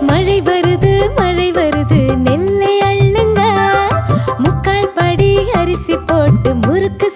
மழை வருது மழை வருது நெல்லை அள்ளுங்க. முக்கால் படி அரிசி போட்டு முறுக்கு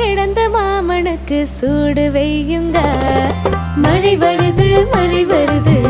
கிடந்த மாமனுக்கு சூடு வெய்யுங்க. மழை வருது மழை வருது.